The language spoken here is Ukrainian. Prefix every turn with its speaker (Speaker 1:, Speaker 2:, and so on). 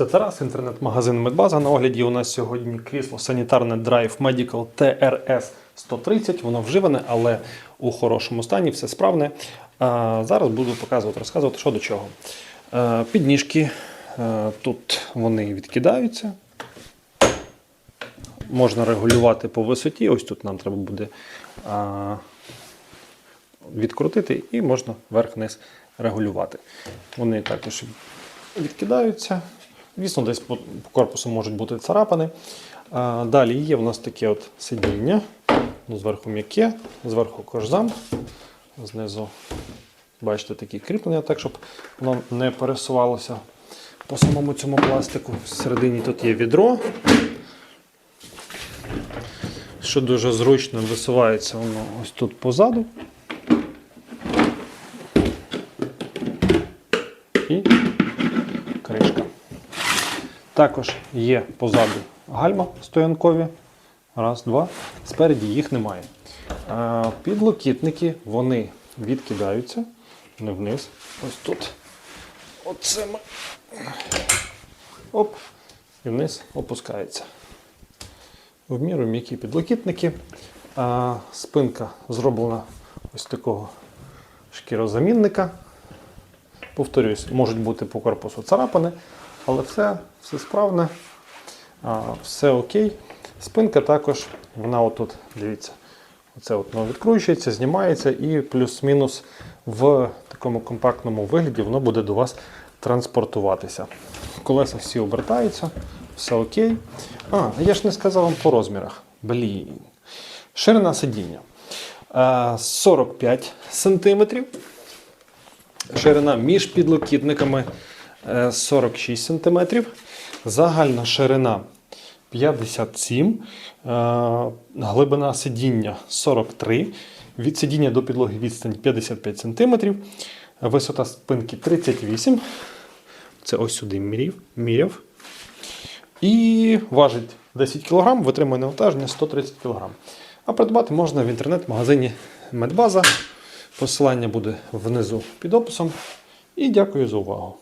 Speaker 1: Це Тарас, інтернет-магазин Медбаза. На огляді у нас сьогодні крісло санітарне Drive Medical TRS 130. Воно вживане, але у хорошому стані, все справне. А зараз буду показувати, розказувати, що до чого. Підніжки тут вони відкидаються. Можна регулювати по висоті. Ось тут нам треба буде відкрутити і можна верх-вниз регулювати. Вони також відкидаються. Звісно, десь по корпусу можуть бути царапини. Далі є в нас таке от сидіння. Ну, зверху м'яке, зверху кожзам, знизу бачите такі кріплення, так, щоб воно не пересувалося по самому цьому пластику. Всередині тут є відро. Що дуже зручно висувається воно ось тут позаду. І кришка. Також є позаду гальма стоянкові. Раз, два. Спереді їх немає. Підлокітники вони відкидаються. Вони вниз. Ось тут. Оце ми. Оп. І вниз опускається. В міру м'які підлокітники. А, Спинка зроблена ось такого шкірозамінника. Повторюсь, можуть бути по корпусу царапини, але все, все справне, все окей. Спинка також, вона отут, дивіться, оце от воно відкручується, знімається і плюс-мінус в такому компактному вигляді воно буде до вас транспортуватися. Колеса всі обертаються, все окей. А, я ж не сказав вам по розмірах. Блін. Ширина сидіння. Е, 45 сантиметрів. Ширина між підлокітниками е, 46 см. Загальна ширина 57 е, Глибина сидіння 43 Від сидіння до підлоги відстань 55 см. Висота спинки 38 Це ось сюди мірів, міряв. І важить 10 кг, витримує навантаження 130 кг. А придбати можна в інтернет-магазині Медбаза. Посилання буде внизу під описом. І дякую за увагу.